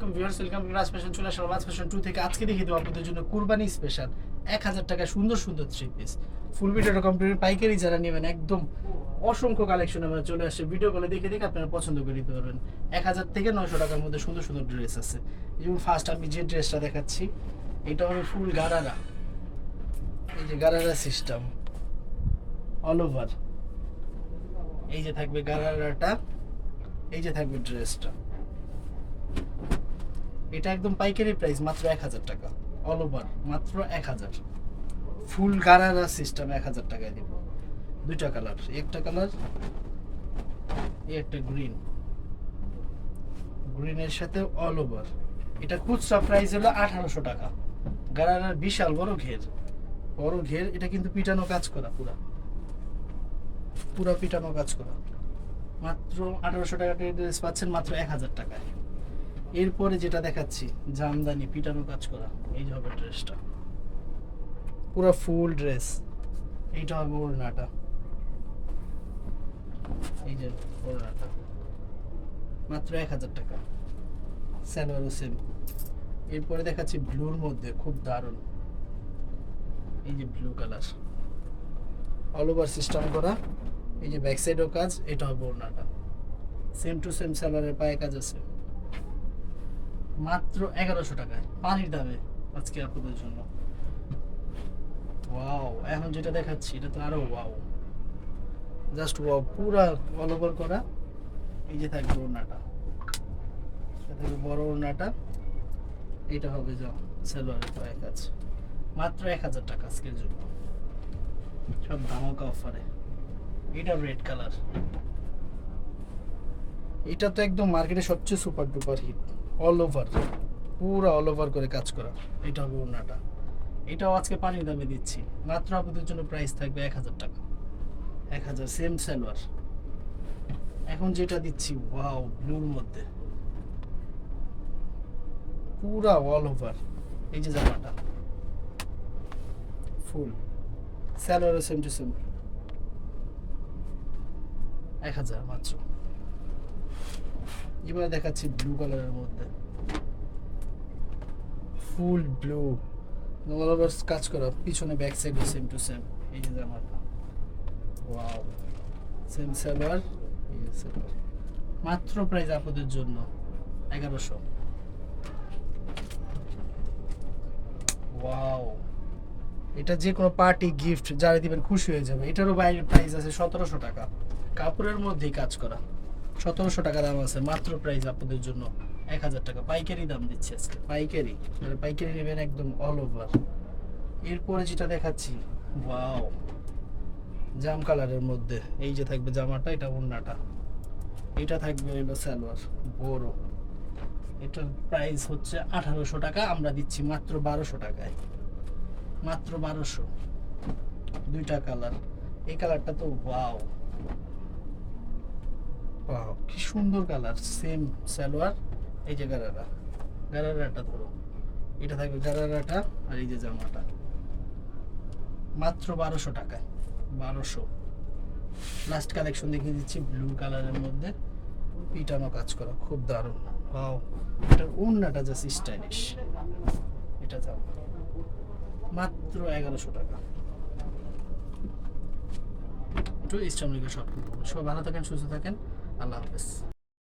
চলে আসলাম রাজ fashion two থেকে। আজকে দেখিয়ে দেবো আপনাদের জন্য কুরবানি স্পেশাল এক হাজার টাকা সুন্দর সুন্দর থ্রি পিস ফুল ভিডিওটা কমপ্লিট পাইকারি যারা নেবেন, একদম অসংখ্য কালেকশন আমরা চলে আসছে ভিডিও কলে দেখে দেখে আপনারা পছন্দ করে নিতে পারবেন। এক হাজার থেকে নয়শো টাকার মধ্যে সুন্দর সুন্দর ড্রেস আছে। যেমন ফার্স্ট আমি যে ড্রেসটা দেখাচ্ছি, এটা হবে ফুল গারারা। এই যে গারারা সিস্টেম অল ওভার এই যে থাকবে গারারাটা, এই যে থাকবে ড্রেসটা এটা একদম পাইকারি প্রাইস মাত্র এক হাজার টাকা। অল ওভার মাত্র এক হাজার। ফুল গারারা সিস্টেম এক হাজার টাকায় দিব। দুইটা কালার একটা কালার একটা গ্রিন গ্রিনের সাথে অল ওভার এটা খুচরা প্রাইস হলো আঠারোশো টাকা। গারারার বিশাল, বড় ঘের। বড় ঘের, এটা কিন্তু পিটানো কাজ করা পুরা। পুরা পিটানো কাজ করা। মাত্র আঠারোশো টাকা ড্রেস পাচ্ছেন মাত্র এক হাজার টাকায়। এরপরে যেটা দেখাচ্ছি, জামদানি, পিটানো কাজ করা, এই হবে ড্রেসটা। পুরো ফুল ড্রেস, এইটা হবে ওড়নাটা। এই যে ওড়নাটা। মাত্র এক হাজার টাকা। স্যালোয়ারও সেম এরপরে দেখাচ্ছি ব্লুর মধ্যে, খুব দারুণ। এই যে blue colour. All over system করা। এই যে ব্যাক সাইডও কাজ, এটা হবে ওড়নাটা। সেম টু সেম স্যালোয়ারের পায়ে কাজ আছে। মাত্র এগারোশো টাকায় পানির দামে আজকে আপনাদের জন্য। ওয়াও এখন যেটা দেখাচ্ছি, এটা তো আরও ওয়াও জাস্ট ওয়াও পুরা অল ওভার করা। এই যে থাকবে ওড়নাটা। এটা থাকবে বড় ওড়নাটা। এটা হবে যা সেলোয়ারের পায়ে কাজ মাত্র এক হাজার টাকা আজকের জন্য। সব ধামাকা অফারে এটা রেড কালার এটা তো একদম মার্কেটে সবচেয়ে super duper hit all over পুরো অল ওভার করে কাজ করা, এটা হবে ওড়নাটা। এটাও আজকে পানির দামে দিচ্ছি, মাত্র আপনাদের জন্য প্রাইস থাকবে এক হাজার টাকা। এক হাজার সেম সালোয়ার এখন যেটা দিচ্ছি ওয়াও ব্লুর মধ্যে। পুরা অল ওভার এই যে জামাটা। ফুল স্যালোয়ারও সেম টু সেম এক হাজার মাত্র। এবার দেখাচ্ছি ব্লু কালারের মধ্যে। ফুল ব্লু অল কাজ করা, পিছনে back side same to same এই যে জামাটা ওয়াও সেম সালোয়ার মাত্র প্রাইস আপনাদের জন্য, এগারোশো। ওয়াও এটা যে কোনো পার্টি গিফট যারা দিবেন খুশি হয়ে যাবে। এটারও বাইরের প্রাইস আছে সতেরোশো টাকা। কাপড়ের মধ্যেই কাজ করা। সতেরোশো টাকা দাম আছে, মাত্র প্রাইস আপনাদের জন্য এক হাজার টাকা। পাইকারি দাম দিচ্ছে আজকে, পাইকারি। মানে পাইকারি নেবেন একদম অল ওভার এরপরে যেটা দেখাচ্ছি ওয়াও জাম কালারের মধ্যে, এই যে থাকবে জামাটা, এটা ওড়নাটা। এটা থাকবে হলো সালোয়ার, বড়। এটার প্রাইস হচ্ছে আঠারোশো টাকা, আমরা দিচ্ছি মাত্র বারোশো টাকায়। মাত্র বারোশো। দুইটা কালার। এই কালারটা তো ওয়াও ওয়াও কি সুন্দর কালার সেম সালোয়ার। এই যে গারারা, গারারাটা ধরো। এটা থাকবে গারারাটা আর এই যে জামাটা। মাত্র বারোশো টাকায়, বারোশো। লাস্ট কালেকশন দেখিয়ে দিচ্ছি ব্লু কালারের মধ্যে। পিটানো কাজ করা, খুব দারুণ। ওয়াও এটার ওড়নাটা জাস্ট স্টাইলিশ এটা যাও। মাত্র এগারোশো টাকা। একটু ইস্টামলিকা শপ সবাই ভালো থাকেন, সুস্থ থাকেন। আল্লাহ হাফেজ